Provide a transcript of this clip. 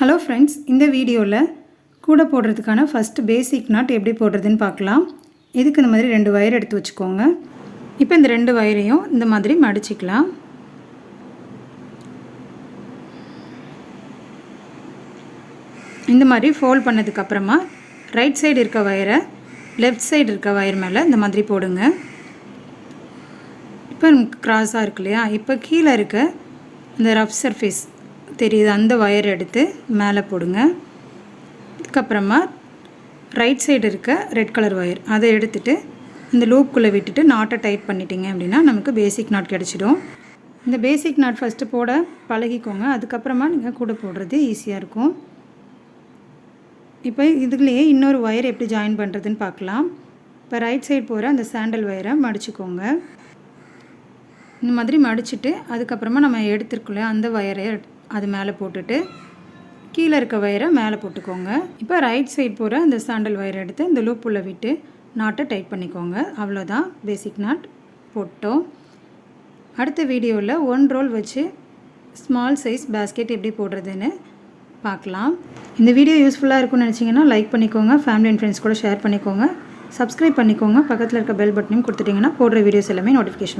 Hello friends இந்த வீடியோவில் கூட போடுறதுக்கான ஃபஸ்ட்டு பேசிக் நாட் எப்படி போடுறதுன்னு பார்க்கலாம். இதுக்கு இந்த மாதிரி ரெண்டு வயர் எடுத்து வச்சுக்கோங்க. இப்போ இந்த ரெண்டு வயரையும் இந்த மாதிரி மடிச்சிக்கலாம். இந்த மாதிரி ஃபோல்ட் பண்ணதுக்கப்புறமா ரைட் சைடு இருக்க வயரை லெஃப்ட் சைடு இருக்க வயர் மேலே இந்த மாதிரி போடுங்க. இப்போ கிராஸாக இருக்கு இல்லையா? இப்போ கீழே இருக்க இந்த ரஃப் சர்ஃபேஸ் தெரியுது. அந்த ஒயர் எடுத்து மேலே போடுங்க. அதுக்கப்புறமா ரைட் சைடு இருக்க ரெட் கலர் ஒயர் அதை எடுத்துகிட்டு இந்த லூப்குள்ளே விட்டுட்டு நாட்டை டைட் பண்ணிட்டீங்க அப்படின்னா நமக்கு பேசிக் நாட் கிடச்சிடும். இந்த பேசிக் நாட் ஃபஸ்ட்டு போட பழகிக்கோங்க. அதுக்கப்புறமா நீங்கள் கூட போடுறது ஈஸியாக இருக்கும். இப்போ இதுலேயே இன்னொரு ஒயர் எப்படி ஜாயின் பண்ணுறதுன்னு பார்க்கலாம். இப்போ ரைட் சைடு போகிற அந்த சாண்டல் ஒயரை மடிச்சுக்கோங்க. இந்த மாதிரி மடிச்சுட்டு அதுக்கப்புறமா நம்ம எடுத்துருக்குள்ள அந்த ஒயரை அது மேலே போட்டுட்டு கீழே இருக்க வயரை மேலே போட்டுக்கோங்க. இப்போ ரைட் சைட் போகிற அந்த சாண்டல் வயரை எடுத்து இந்த லூப்புள்ள விட்டு நாட்டை டைட் பண்ணிக்கோங்க. அவ்வளோதான். பேசிக் நாட் போட்டோம். அடுத்த வீடியோவில் ஒன் ரோல் வச்சு ஸ்மால் சைஸ் பேஸ்கெட் எப்படி போடுறதுன்னு பார்க்கலாம். இந்த வீடியோ யூஸ்ஃபுல்லாக இருக்கும்னு நினச்சிங்கன்னா லைக் பண்ணிக்கோங்க. ஃபேமிலி அண்ட் ஃப்ரெண்ட்ஸ் கூட ஷேர் பண்ணிக்கோங்க. சப்ஸ்கிரைப் பண்ணிக்கோங்க. பக்கத்தில் இருக்க பெல் பட்டனையும் கொடுத்துட்டிங்கன்னா போடுற வீடியோஸ் எல்லாமே நோட்டிஃபிகேஷன்